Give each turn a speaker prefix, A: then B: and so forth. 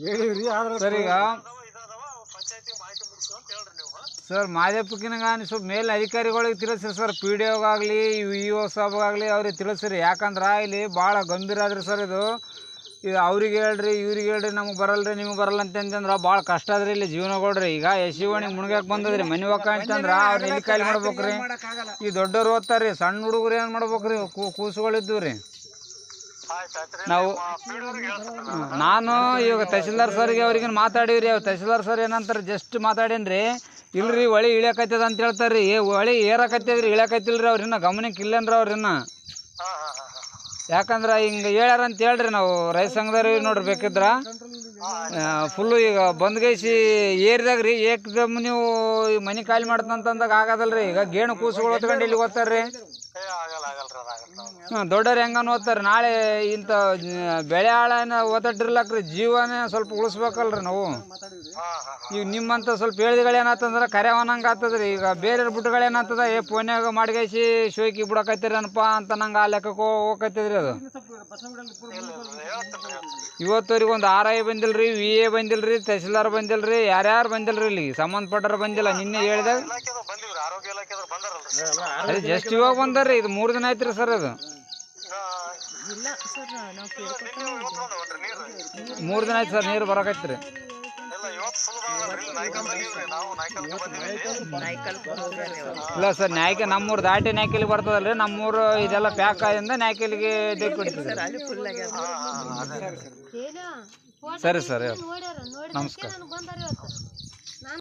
A: ಹೇಳಿವ್ರಿ ಆದ್ರೆ
B: ಸರ್ ಈಗ
C: ಇದಾದವ ಪಂಚಾಯತಿ ಮಾಹಿತಿ ಮುಗಿಸು ಅಂತ ಹೇಳ್ರಿ ನೀವು
B: ಸರ್ ಮಾದೇಪಕ್ಕಿನಾಗ ಸ್ವಲ್ಪ ಮೇಲೆ ಅಧಿಕಾರಿಗಳಿಗೆ ತಿಳಿಸ್ರಿ ಸರ್ ಪಿ ಡಿ ಒಗಾಗಲಿ ಇ ಒ ಸಾಬ್ಗಾಗಲಿ ಅವ್ರಿಗೆ ತಿಳಿಸ್ರಿ. ಯಾಕಂದ್ರೆ ಇಲ್ಲಿ ಭಾಳ ಗಂಭೀರ ಆದ್ರಿ ಸರ್ ಇದು. ಇದು ಅವ್ರಿಗೆ ಹೇಳ್ರಿ ಇವ್ರಿಗೆ ಹೇಳ್ರಿ ನಮಗೆ ಬರಲ್ರಿ ನಿಮಗೆ ಬರಲ್ಲ ಅಂತಂದ್ರೆ ಭಾಳ ಕಷ್ಟ ಅದ್ರಿ ಇಲ್ಲಿ ಜೀವನಗಳ್ರಿ ಈಗ ಯಶಿವಣಿಗೆ ಮುಣಗಕ್ಕೆ ಬಂದದ್ರಿ ಮನೆ ಒಕ್ಕ ಅಂತಂದ್ರೆ ಅವ್ರು ಎಲ್ಲಿ ಕಾಯಿಲೆ ಮಾಡ್ಬೇಕ್ರಿ. ಈ ದೊಡ್ಡವ್ರು ಓದ್ತಾರ್ರಿ ಸಣ್ಣ ಹುಡುಗರು ಏನು ಮಾಡ್ಬೇಕ್ರಿ ಕೂಸುಗಳಿದ್ದು ರೀ ನಾವು. ನಾನು. ಇವಾಗ ತಹಸೀಲ್ದಾರ್ ಸರ್ಗೆ ಅವ್ರಿಗೆ ರೀ ಅವ್ರು ತಹಸೀಲ್ದಾರ್ ಸರ್ ಏನಂತಾರೆ ಜಸ್ಟ್ ಮಾತಾಡೇನ್ರಿ? ಇಲ್ರಿ ಹೊಳಿ ಇಳಿಯಕತ್ತದ ಅಂತ ಹೇಳ್ತಾರ್ರಿ. ಏ ಹೊಳಿ ಏರಕತ್ತದ್ರಿ ಇಳಿಯಕತ್ತಿಲ್ರಿ ಅವ್ರಿನ್ನ ಗಮನಕ್ಕೆ ಇಲ್ಲೇನ್ರಿ
C: ಅವ್ರಿನ್ನ
B: ಯಾಕಂದ್ರೆ ಹಿಂಗೆ ಹೇಳ್ಯಾರ ಅಂತ ಹೇಳ್ರಿ ನಾವು ರೈತ ಸಂಘದವ್ರಿಗೆ ನೋಡ್ರಿ ಬೇಕಿದ್ರ. ಫುಲ್ಲು ಈಗ ಬಂದ್ಗೈಸಿ ಏರಿದಾಗ ರೀ ಏಕದಮ್ ನೀವು ಈ ಮನೆ ಖಾಲಿ ಮಾಡ್ತಂತಂದಾಗ ಆಗೋದಲ್ರಿ. ಈಗ ಗೇಣು ಕೂಸುಗಳು ಹೊತ್ಕೊಂಡು ಇಲ್ಲಿ ಓದ್ತಾರ್ರಿ ದೊಡ್ಡವ್ರು ಹೆಂಗ ಓದ್ತಾರೆ ನಾಳೆ ಇಂಥ ಬೆಳೆ ಹಾಳನ್ನ ಓದಾಡಿರ್ಲಕ್ರಿ ಜೀವನ ಸ್ವಲ್ಪ ಉಳಿಸ್ಬೇಕಲ್ರಿ ನಾವು. ಈಗ ನಿಮ್ಮಂತ ಸ್ವಲ್ಪ ಹೇಳಿದ್ಗಳೇನಾತಂದ್ರೆ ಕರೆವನಂಗೆ ಆಗ್ತದ್ರಿ. ಈಗ ಬೇರೆ ಬಿಟ್ಟುಗಳೇನಾಗ್ತದ ಏ ಫೋನ್ಯಾಗ ಮಾಡ್ಗೈಸಿ ಶೋಕಿ ಬಿಡಕತ್ತಿರನಪ್ಪ ಅಂತ ನಂಗೆ ಆ ಲೆಕ್ಕಕ್ಕೆ ಹೋಗಕತ್ತದ್ರಿ ಅದು. ಇವತ್ತವ್ರಿಗೆ ಒಂದು ಆರ್ ಐ ಬಂದಿಲ್ರಿ ವಿ ಎ ಬಂದಿಲ್ರಿ ತಹಸೀಲ್ದಾರ್ ಬಂದಿಲ್ರಿ ಯಾರ್ಯಾರು ಬಂದಿಲ್ರಿ ಇಲ್ಲಿ ಸಂಬಂಧಪಟ್ಟರು ಬಂದಿಲ್ಲ ನಿನ್ನೆ ಹೇಳಿದಾಗ.
C: ಆರೋಗ್ಯ ಇಲಾಖೆದ್ರು ಬಂದಾರಲ್ರಿ?
B: ಅದೇ ಜಸ್ಟ್ ಇವಾಗ ಬಂದಾರ್ರಿ ಇದು ಮೂರು ದಿನ ಆಯ್ತ್ರಿ ಸರ್ ಅದು.
D: ಇಲ್ಲ ಸರ್ ನಾವು
C: ನಿನ್ನೆ ಇವತ್ತು ಬಂದವನ್ರಿ ನೀರು
B: ಮೂರು ದಿನ ಆಯ್ತು ಸರ್ ನೀರು ಬರಕೈತ್ರಿ.
C: ಇಲ್ಲ ಇವತ್ತು ಫುಲ್ ಬಂದವ್ರಿ ನಾಯ್ಕಲ್ದಾಗ ಇವ್ರಿ ನಾವು ನಾಯ್ಕಲ್ಗೆ ಬಂದಿವಿ
D: ನಾಯ್ಕಲ್
B: ಇಲ್ಲ ಸರ್ ನ್ಯಾಯ್ಕೆ ನಮ್ಮೂರು ದಾಟಿ ನಾಯ್ಕಲ್ಲಿ ಬರ್ತದಲ್ರಿ ನಮ್ಮೂರು ಇದೆಲ್ಲ ಪ್ಯಾಕ್ ಆದಿಂದ ನ್ಯಾಯ್ಕಲಿಗೆ ಡೆಕ್ ಬಿಡ್ತದೆ
D: ಅಲ್ಲಿ ಫುಲ್ ಆಗ್ಯಾದ
B: ಸರಿ ಸರ್
E: ನೋಡಿ
B: ನಮಸ್ಕಾರ.
E: ನನಗೆ ಬಂದಾರ ಇವತ್ತು.